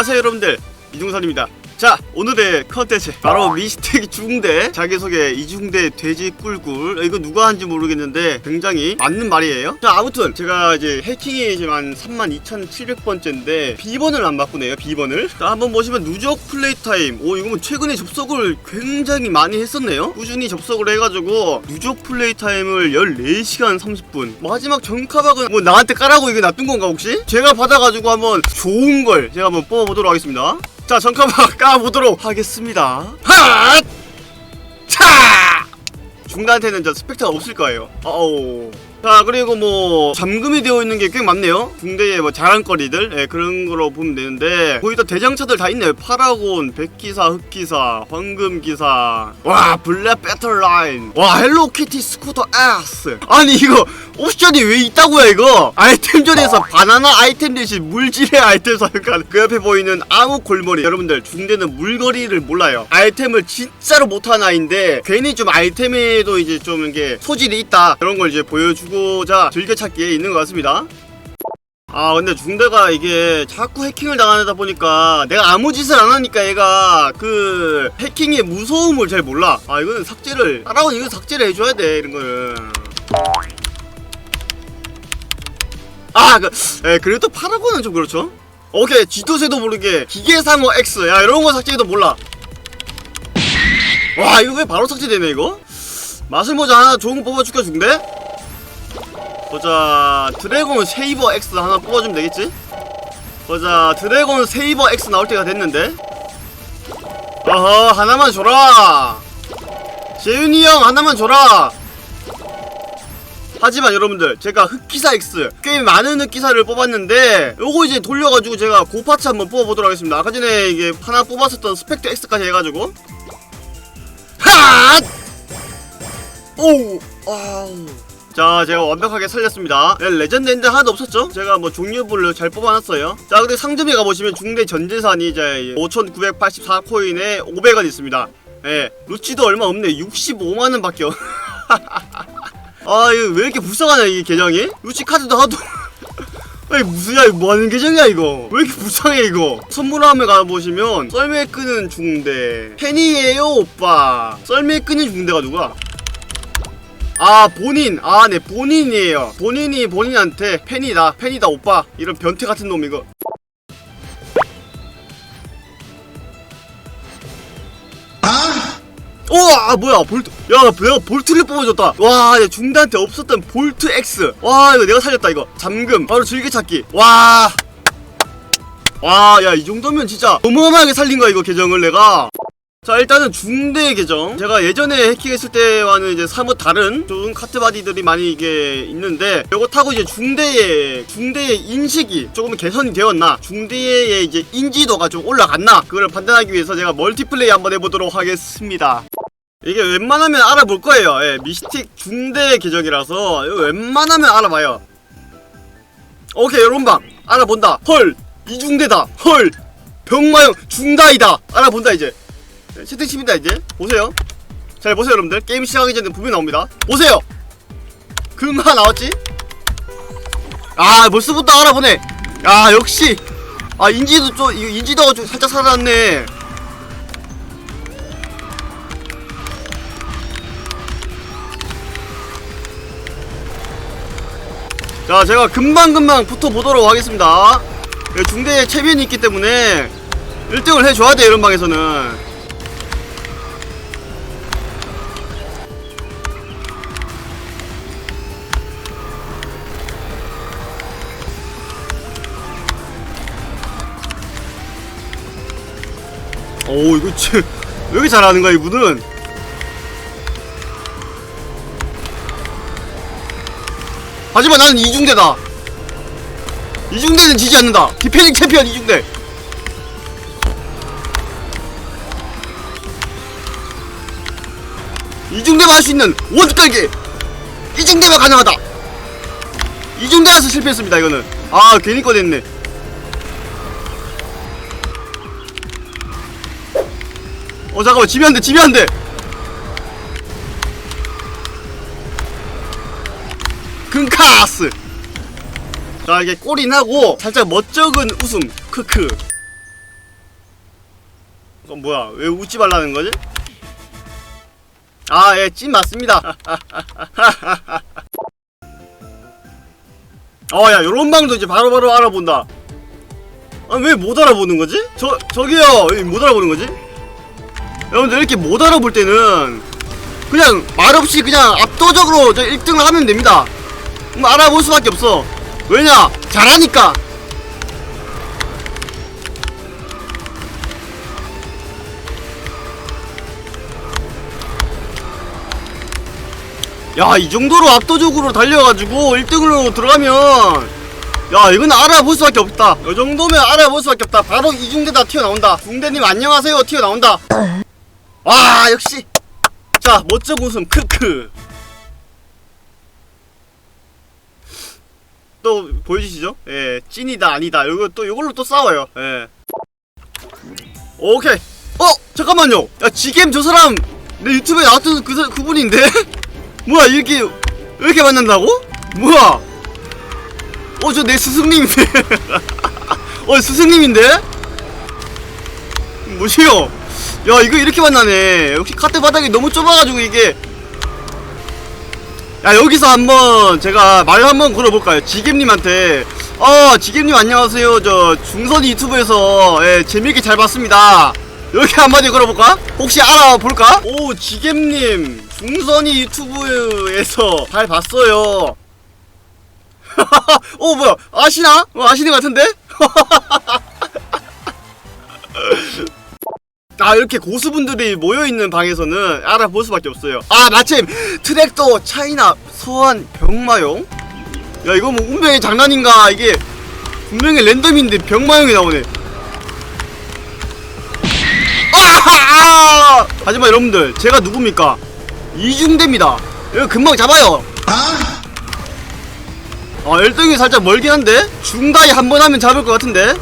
안녕하세요 여러분들. 이중선입니다 자 오늘의 컨텐츠. 바로 미스테이크 중대 자기소개 이중대 돼지 꿀꿀. 이거 누가 한지 모르겠는데 굉장히 맞는 말이에요. 자 아무튼 제가 이제 해킹이 지금 한 32,700번째인데 B번을 안 바꾸네요 B번을. 자 한번 보시면 누적 플레이 타임. 오 이거 뭐 최근에 접속을 굉장히 많이 했었네요. 꾸준히 접속을 해가지고 누적 플레이 타임을 14시간 30분. 마지막 정카박은 뭐 나한테 까라고 이게 놔둔 건가 혹시? 제가 받아가지고 한번 좋은 걸 제가 한번 뽑아보도록 하겠습니다 자 정카박 까보도록 하겠습니다 하! 차! 중단한테는 저 스펙터가 없을 거예요 어우 자 그리고 뭐 잠금이 되어 있는 게 꽤 많네요. 중대의 뭐 자랑거리들 예, 그런 거로 보면 되는데 거의 다 대장차들 다 있네요. 파라곤 백기사 흑기사 황금기사. 와 블랙 배틀라인. 와 헬로키티 스쿠터 S. 아니 이거 옵션이 왜 있다고요 이거? 아이템전에서 바나나 아이템 대신 물질의 아이템 사용하는 그 옆에 보이는 아무 골머리. 여러분들 중대는 물거리를 몰라요. 아이템을 진짜로 못하는 아이인데 괜히 좀 아이템에도 이제 좀 이게 소질이 있다. 그런 걸 이제 보여주고 자 즐겨찾기에 있는 것 같습니다. 아 근데 중대가 이게 자꾸 해킹을 당하다 보니까 내가 아무 짓을 안 하니까 얘가 그 해킹의 무서움을 잘 몰라. 아 이거는 삭제를 따라온 이거 삭제를 해줘야 돼 이런 거는. 아 그, 에, 그래도 파라곤은 좀 그렇죠? 오케이 쥐도새도 모르게 기계상어 X 야 이런 거 삭제해도 몰라. 와 이거 왜 바로 삭제되네 이거? 맛을 보자 좋은 거 뽑아줄까 중대 보자 드래곤 세이버 X 하나 뽑아주면 되겠지? 보자 드래곤 세이버 X 나올 때가 됐는데. 어허 하나만 줘라. 재윤이 형 하나만 줘라. 하지만 여러분들 제가 흑기사 X 꽤 많은 흑기사를 뽑았는데 요거 이제 돌려가지고 제가 고파츠 한번 뽑아보도록 하겠습니다. 아까 전에 이게 하나 뽑았었던 스펙터 X까지 해가지고. 핫! 오우 아우 자 제가 완벽하게 살렸습니다. 네, 레전드 엔드 하나도 없었죠? 제가 뭐 종류별로 잘 뽑아놨어요. 자 근데 상점에 가보시면 중대 전재산이 이제 5984코인에 500원 있습니다. 예 루치도 얼마 없네. 65만원 밖에 없 아 이거 왜 이렇게 불쌍하냐 이 계정이? 루치 카드도 하도 아니 무슨 야 이거 뭐하는 계정이야 이거? 왜 이렇게 불쌍해 이거? 선물함에 가보시면 썰매 끄는 중대. 팬이에요 오빠. 썰매 끄는 중대가 누가 아 본인. 아 네 본인이에요. 본인이 본인한테 팬이다 팬이다 오빠. 이런 변태 같은 놈 이거. 우와 아, 뭐야 볼트. 야 내가 볼트를 뽑아줬다. 와 야, 중대한테 없었던 볼트 X. 와 이거 내가 살렸다 이거. 잠금. 바로 즐겨찾기. 와. 와, 야, 이 정도면 진짜 어마어마하게 살린 거야, 이거 계정을 내가. 자, 일단은 중대 계정. 제가 예전에 해킹했을 때와는 이제 사뭇 다른 좋은 카트바디들이 많이 이게 있는데, 이거 타고 이제 중대의, 중대의 인식이 조금 개선이 되었나, 중대의 이제 인지도가 좀 올라갔나, 그걸 판단하기 위해서 제가 멀티플레이 한번 해보도록 하겠습니다. 이게 웬만하면 알아볼 거예요. 예, 미스틱 중대 계정이라서, 웬만하면 알아봐요. 오케이, 여론방. 알아본다. 헐! 이중대다. 헐! 병마용 중다이다. 알아본다, 이제. 네, 채팅칩니다, 이제. 보세요. 잘 보세요, 여러분들. 게임 시작하기 전에 분명히 나옵니다. 보세요! 금화 나왔지? 아, 벌써부터 알아보네. 야, 역시. 아, 인지도 좀, 인지도가 좀 살짝 살아났네. 자, 제가 금방금방 붙어보도록 하겠습니다. 예, 중대에 체면이 있기 때문에 1등을 해줘야 돼, 이런 방에서는. 오, 이거 참, 왜 이렇게 잘하는 거야, 이분은? 하지만 나는 이중대다. 이중대는 지지 않는다. 디펜딩 챔피언 이중대. 이중대만 할수 있는 원깔기. 이중대만 가능하다. 이중대라서 실패했습니다. 이거는. 아 괜히 꺼냈네. 어 잠깐만 지면 안돼 지면 안돼. 금카스. 자 이게 꼬리 나고 살짝 멋쩍은 웃음 크크 어, 뭐야 왜 웃지 말라는 거지? 아예찐 맞습니다 어야 요런 방도 이제 바로바로 알아본다 아 왜 못 알아보는 거지? 저 저기요 왜 못 알아보는 거지? 여러분들 이렇게 못 알아볼 때는 그냥 말없이 그냥 압도적으로 저 1등을 하면 됩니다. 그럼 알아볼 수밖에 없어. 왜냐? 잘하니까. 야 이 정도로 압도적으로 달려가지고 1등으로 들어가면 야 이건 알아볼 수밖에 없다. 이 정도면 알아볼 수밖에 없다. 바로 이중대다 튀어나온다. 중대님 안녕하세요. 튀어나온다 와 역시. 자 멋쩍 웃음. 크크. 또 보여주시죠? 예 찐이다 아니다. 이거 또 이걸로 또 싸워요. 예. 오케이. 어 잠깐만요. 야 지겜 저 사람 내 유튜브에 나왔던 그, 사- 그분인데? 뭐야 이렇게 이렇게 만난다고? 뭐야? 어 저 내 스승님인데. 어 스승님인데? 뭐시요 야 이거 이렇게 만나네. 역시 카트 바닥이 너무 좁아가지고 이게. 야 여기서 한번 제가 말 한번 걸어볼까요? 지겜님한테. 어 지겜님 안녕하세요. 저 중선이 유튜브에서 예, 재밌게 잘 봤습니다. 이렇게 한마디 걸어볼까? 혹시 알아볼까? 오 지겜님. 중선이 유튜브에서 잘 봤어요. 어 뭐야. 아시나? 어, 아시는 것 같은데? 아 이렇게 고수분들이 모여있는 방에서는 알아볼 수밖에 없어요. 아 마침 트랙터 차이나 소환 병마용? 야 이거 뭐 운명의 장난인가? 이게 분명히 랜덤인데 병마용이 나오네. 아! 하지만 여러분들 제가 누굽니까? 이중대입니다. 이거 금방 잡아요. 아? 1등이 살짝 멀긴 한데? 중다이 한 번 하면 잡을 것 같은데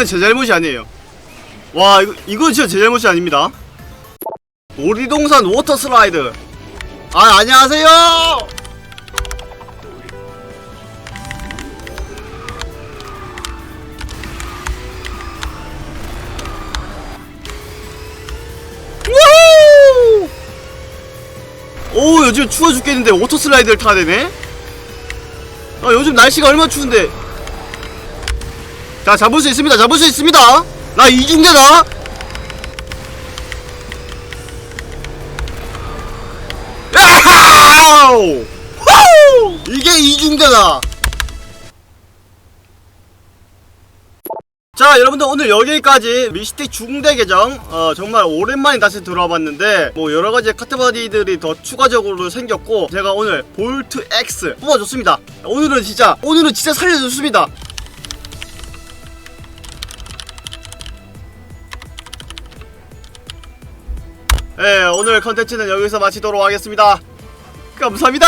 이건 제 잘못이 아니에요. 와 이거 이건 진짜 제 잘못이 아닙니다. 놀이동산 워터 슬라이드. 아 안녕하세요. 오 요즘 추워 죽겠는데 워터 슬라이드를 타야 되네? 아 요즘 날씨가 얼마나 추운데 자 잡을 수 있습니다. 잡을 수 있습니다. 나 이중대다! 이게 이중대다. 자 여러분들 오늘 여기까지 미스틱 중대 계정 어, 정말 오랜만에 다시 들어와 봤는데 뭐 여러가지 카트바디들이 더 추가적으로 생겼고 제가 오늘 볼트 X 뽑아줬습니다. 오늘은 진짜 오늘은 진짜 살려줬습니다 네 오늘 컨텐츠는 여기서 마치도록 하겠습니다. 감사합니다